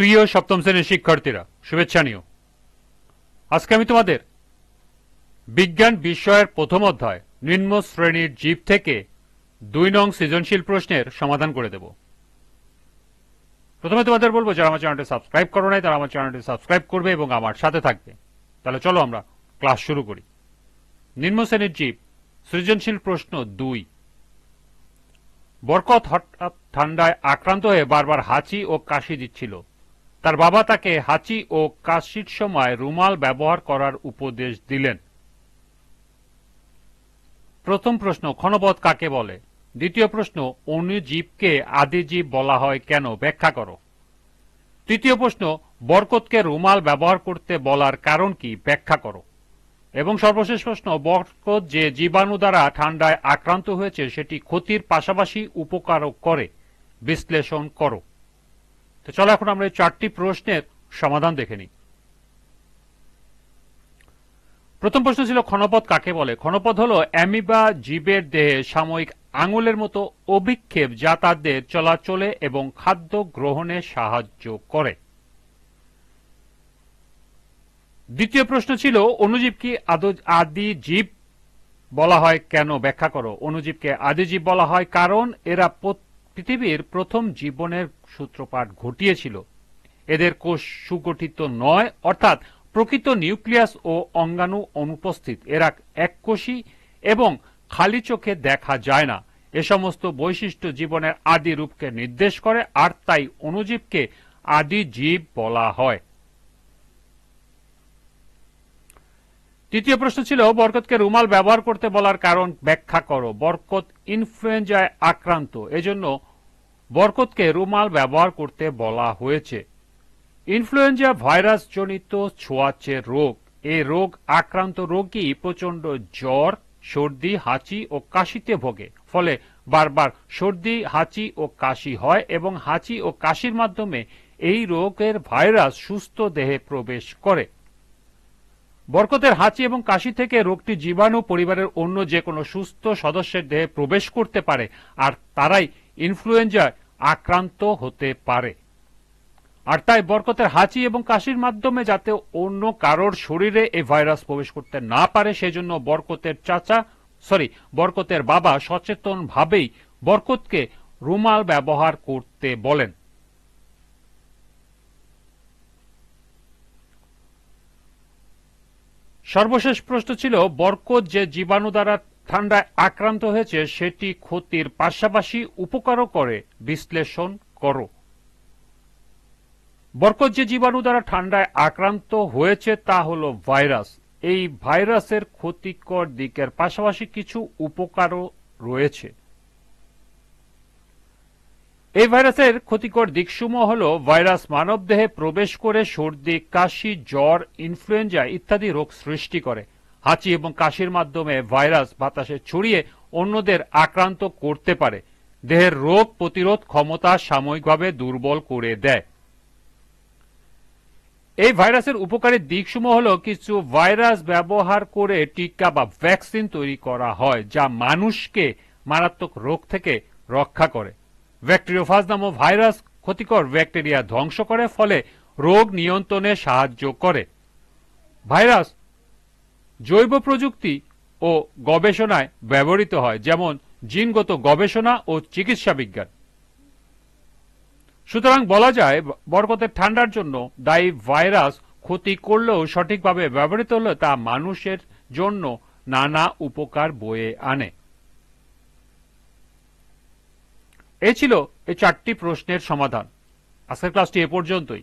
প্রিয় সপ্তম শ্রেণির শিক্ষার্থীরা, শুভেচ্ছা নিও। আজকে আমি তোমাদের বিজ্ঞান বিষয়ের প্রথম অধ্যায়, নিম্ন শ্রেণির জীব থেকে দুই নং সৃজনশীল প্রশ্নের সমাধান করে দেব। প্রথমে তোমাদের বলব, যারা আমার চ্যানেলটি সাবস্ক্রাইব করো নাই, তারা আমার চ্যানেলটি সাবস্ক্রাইব করবে এবং আমার সাথে থাকবে। তাহলে চলো আমরা ক্লাস শুরু করি। নিম্ন শ্রেণির জীব, সৃজনশীল প্রশ্ন দুই। বরকত হঠাৎ ঠান্ডায় আক্রান্ত হয়ে বারবার হাঁচি ও কাশি দিচ্ছিল। তার বাবা তাকে হাঁচি ও কাশির সময় রুমাল ব্যবহার করার উপদেশ দিলেন। প্রথম প্রশ্ন ক্ষণপথ কাকে বলে? দ্বিতীয় প্রশ্ন, অণুজীবকে আদিজীব বলা হয় কেন? ব্যাখ্যা করো। তৃতীয় প্রশ্ন, বরকতকে রুমাল ব্যবহার করতে বলার কারণ কি? ব্যাখ্যা করো। এবং সর্বশেষ প্রশ্ন, বরকত যে জীবাণু দ্বারা ঠান্ডায় আক্রান্ত হয়েছে, সেটি ক্ষতির পাশাপাশি উপকারও করে। বিশ্লেষণ করো। তো চলো এখন আমরা এই চারটি প্রশ্নের সমাধান দেখে নিই। প্রথম প্রশ্ন ছিল, ক্ষণপথ কাকে বলে? ক্ষণপথ হল অ্যামিবা জীবের দেহে সাময়িক আঙুলের মতো অভিক্ষেপ যা তাদের চলাচলে এবং খাদ্য গ্রহণে সাহায্য করে। দ্বিতীয় প্রশ্ন ছিল অনুজীব কি আদি জীব বলা হয় কেন? ব্যাখ্যা করো। অনুজীবকে আদি জীব বলা হয় কারণ এরা পৃথিবীর প্রথম জীবনের সূত্রপাত ঘটিয়েছিল। এদের কোষ সুগঠিত নয়, অর্থাৎ প্রকৃত নিউক্লিয়াস ও অঙ্গাণু অনুপস্থিত। এরা এককোষী এবং খালি চোখে দেখা যায় না। এ সমস্ত বৈশিষ্ট্য জীবনের আদি রূপকে নির্দেশ করে, আর তাই অনুজীবকে আদি জীব বলা হয়। তৃতীয় প্রশ্ন ছিল, বরকতকে রুমাল ব্যবহার করতে বলার কারণ ব্যাখ্যা করো। বরকত ইনফ্লুয়েঞ্জায় আক্রান্ত। এজন্য বরকতকে রুমাল ব্যবহার করতে বলা হয়েছে। ইনফ্লুয়েঞ্জা ভাইরাস জনিত ছোঁয়াচে রোগ। এ রোগ আক্রান্ত রোগী প্রচণ্ড জ্বর, সর্দি, হাঁচি ও কাশিতে ভোগে। ফলে বারবার সর্দি, হাঁচি ও কাশি হয় এবং হাঁচি ও কাশির মাধ্যমে এই রোগের ভাইরাস সুস্থ দেহে প্রবেশ করে। বরকতের হাঁচি এবং কাশি থেকে রোগটি জীবাণু পরিবারের অন্য যে কোনো সুস্থ সদস্যের দেহে প্রবেশ করতে পারে, আর তারাই ইনফ্লুয়েঞ্জায় আক্রান্ত হতে পারে। আর তাই বরকতের হাঁচি এবং কাশির মাধ্যমে যাতে অন্য কারোর শরীরে এই ভাইরাস প্রবেশ করতে না পারে, সেজন্য বরকতের চাচা, সরি, বরকতের বাবা সচেতন ভাবেই বরকতকে রুমাল ব্যবহার করতে বলেন। সর্বশেষ প্রশ্ন ছিল, বরকত যে জীবাণু দ্বারা ঠান্ডায় আক্রান্ত হয়েছে সেটি ক্ষতির পাশাপাশি উপকারও করে। বিশ্লেষণ করো। বরকত যে জীবাণু দ্বারা ঠান্ডায় আক্রান্ত হয়েছে তা হল ভাইরাস। এই ভাইরাসের ক্ষতিকর দিকের পাশাপাশি কিছু উপকারও রয়েছে। এই ভাইরাসের ক্ষতিকর দিকসমূহ হল ভাইরাস মানবদেহে প্রবেশ করে সর্দি, কাশি, জ্বর, ইনফ্লুয়েঞ্জা ইত্যাদি রোগ সৃষ্টি করে। হাঁচি এবং কাশির মাধ্যমে ভাইরাস বাতাসে ছড়িয়ে অন্যদের আক্রান্ত করতে পারে। দেহের রোগ প্রতিরোধ ক্ষমতা সাময়িকভাবে দুর্বল করে দেয়। এই ভাইরাসের উপকারী দিকসমূহ হল কিছু ভাইরাস ব্যবহার করে টিকা বা ভ্যাকসিন তৈরি করা হয়, যা মানুষকে মারাত্মক রোগ থেকে রক্ষা করে। ব্যাকটেরিওফাজ নামক ভাইরাস ক্ষতিকর ব্যাকটেরিয়া ধ্বংস করে, ফলে রোগ নিয়ন্ত্রণে সাহায্য করে। ভাইরাস জৈব প্রযুক্তি ও গবেষণায় ব্যবহৃত হয়, যেমন জিনগত গবেষণা ও চিকিৎসা বিজ্ঞান। সুতরাং বলা যায়, বরকতের ঠান্ডার জন্য দায়ী ভাইরাস ক্ষতি করলেও সঠিকভাবে ব্যবহৃত হলে তা মানুষের জন্য নানা উপকার বয়ে আনে। এ ছিল এই চারটি প্রশ্নের সমাধান। আজকের ক্লাসটি এ পর্যন্তই।